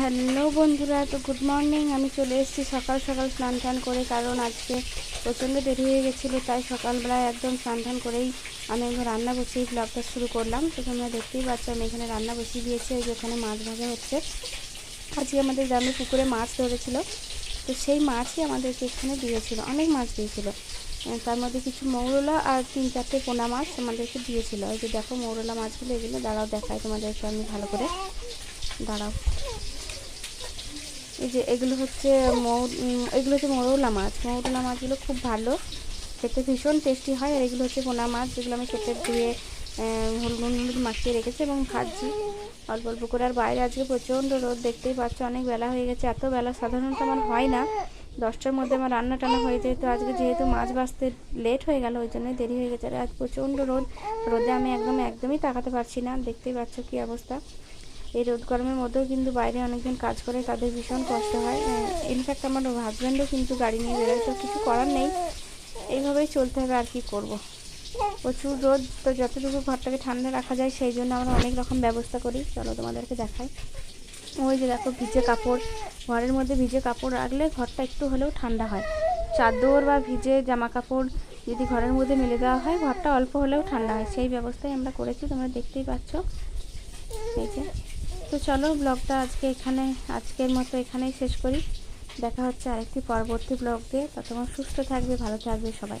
Hello বন্ধুরা, তো good morning আমি চলে এসেছি সকাল সকাল স্নান টান করে, কারণ আজকে প্রচণ্ড দেরি হয়ে গেছিল, তাই সকালবেলায় একদম স্নান টান করেই আমি একদম রান্না বসিয়ে ব্লগটা শুরু করলাম। তো তোমরা দেখতেই পাচ্ছ, আমি এখানে রান্না বসিয়ে দিয়েছি ওই যে ওখানে মাছ ভাজা হচ্ছে। আজকে আমাদের গ্রামে পুকুরে মাছ ধরেছিল, তো সেই মাছই আমাদেরকে এখানে দিয়েছিল, অনেক মাছ দিয়েছিল। তার মধ্যে কিছু মৌরলা আর তিন চারটে পোনা মাছ আমাদেরকে দিয়েছিল। ওই যে দেখো মৌরলা মাছগুলো, এগুলো দাঁড়াও দেখায় তোমাদেরকে আমি ভালো করে। দাঁড়াও। এই যে এগুলো হচ্ছে মৌ এগুলো হচ্ছে মৌরলা মাছ। মৌরলা মাছগুলো খুব ভালো। খেতে ভীষণ টেস্টি হয়। আর এগুলো হচ্ছে পোনা মাছ। যেগুলো আমি খেতে ধুয়ে হলুদ হলুদ মাখিয়ে রেখেছি এবং ভাজছি। অল্প অল্প করে। আর বাইরে আজকে প্রচণ্ড রোদ। দেখতেই পাচ্ছ অনেক বেলা হয়ে গেছে। এত বেলা সাধারণত আমার হয় না। দশটার মধ্যে আমার রান্না টান্না হয়ে যায়। তো আজকে যেহেতু মাছ ভাজতে লেট হয়ে গেল, ওই জন্যই দেরি হয়ে গেছে। আর আজ প্রচণ্ড রোদ। রোদে আমি একদম, একদমই তাকাতে পারছি না। দেখতেই পাচ্ছ কী অবস্থা। এই রোদ গরমের মধ্যেও কিন্তু বাইরে অনেকজন কাজ করে, তাদের ভীষণ কষ্ট হয়। ইনফ্যাক্ট আমার হাজব্যান্ডও কিন্তু গাড়ি নিয়ে বেরোয় তো কিছু করার নেই। এইভাবেই চলতে হবে আর কি করব। প্রচুর রোদ, তো যতটুকু ঘরটাকে ঠান্ডা রাখা যায়, সেই জন্য আমরা অনেক রকম ব্যবস্থা করি। চলো তোমাদেরকে দেখাই। ওই যে দেখো ভিজে কাপড়, ঘরের মধ্যে ভিজে কাপড় রাখলে ঘরটা একটু হলেও ঠান্ডা হয়। চাদর বা ভিজে জামা কাপড় যদি ঘরের মধ্যে মেলে দেওয়া হয়, ঘরটা অল্প হলেও ঠান্ডা হয়। সেই ব্যবস্থাই আমরা করেছি, তোমরা দেখতেই পাচ্ছ। এই যে। তো চলো ব্লগটা আজকে এখানে, আজকের মতো এখানেই শেষ করি। দেখা হচ্ছে আরেকটি পরবর্তী ব্লগ দিয়ে। ততক্ষণ সুস্থ থাকবে, ভালো থাকবে সবাই।